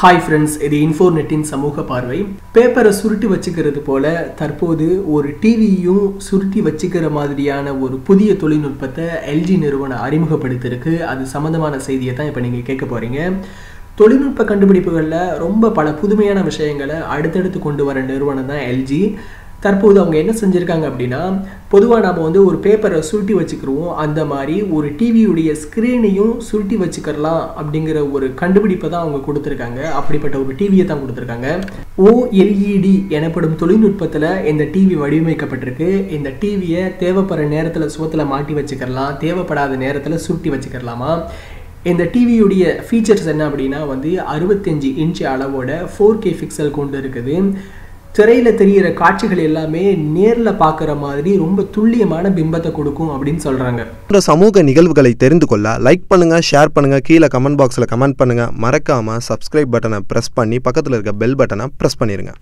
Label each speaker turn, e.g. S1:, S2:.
S1: Hi friends இது இன்ஃபோர்நெட்டின் சமூக பார்வை. பேப்பரை சுருட்டி வச்சுக்கிறது போல தற்போது ஒரு டிவியும் சுருட்டி வச்சுக்கிற மாதிரியான ஒரு புதிய தொழில்நுட்பத்தை எல்ஜி நிறுவனம் அறிமுகப்படுத்தியிருக்கு. அது சம்மந்தமான செய்தியை தான் இப்போ நீங்கள் கேட்க போகிறீங்க தொழில்நுட்ப கண்டுபிடிப்புகளில் ரொம்ப பல புதுமையான விஷயங்களை அடுத்தடுத்து கொண்டு வர நிறுவனம் தான் எல்ஜி தற்போது அவங்க என்ன செஞ்சுருக்காங்க அப்படின்னா பொதுவாக நம்ம வந்து ஒரு பேப்பரை சுருட்டி வச்சுக்கிறோம். அந்த மாதிரி ஒரு டிவியுடைய ஸ்க்ரீனையும் சுருட்டி வச்சுக்கிறலாம் அப்படிங்கிற ஒரு கண்டுபிடிப்பை தான் அவங்க கொடுத்துருக்காங்க. அப்படிப்பட்ட ஒரு டிவியை தான் கொடுத்துருக்காங்க. ஓஎல்இடி எனப்படும் தொழில்நுட்பத்தில் இந்த டிவி வடிவமைக்கப்பட்டிருக்கு. இந்த டிவியை தேவைப்படுற நேரத்தில் சுவத்தில் மாட்டி வச்சுக்கிறலாம். தேவைப்படாத நேரத்தில் சுருட்டி வச்சுக்கிறலாமா? இந்த டிவியுடைய ஃபீச்சர்ஸ் என்ன அப்படின்னா வந்து அறுபத்தஞ்சு இன்ச் அளவோட ஃபோர் கே பிக்சல் கொண்டு இருக்குது. திரையில் தெரிகிற காட்சிகள் எல்லாமே நேரில் பார்க்குற மாதிரி ரொம்ப துல்லியமான பிம்பத்தை கொடுக்கும் அப்படின்னு சொல்கிறாங்க
S2: சமூக நிகழ்வுகளை தெரிந்து கொள்ள லைக் பண்ணுங்கள் ஷேர் பண்ணுங்கள் கீழே கமெண்ட் பாக்ஸில் கமெண்ட் பண்ணுங்கள் மறக்காமல் சப்ஸ்கிரைப் பட்டனை ப்ரெஸ் பண்ணி பக்கத்தில் இருக்க பெல் பட்டனை ப்ரெஸ் பண்ணிடுங்க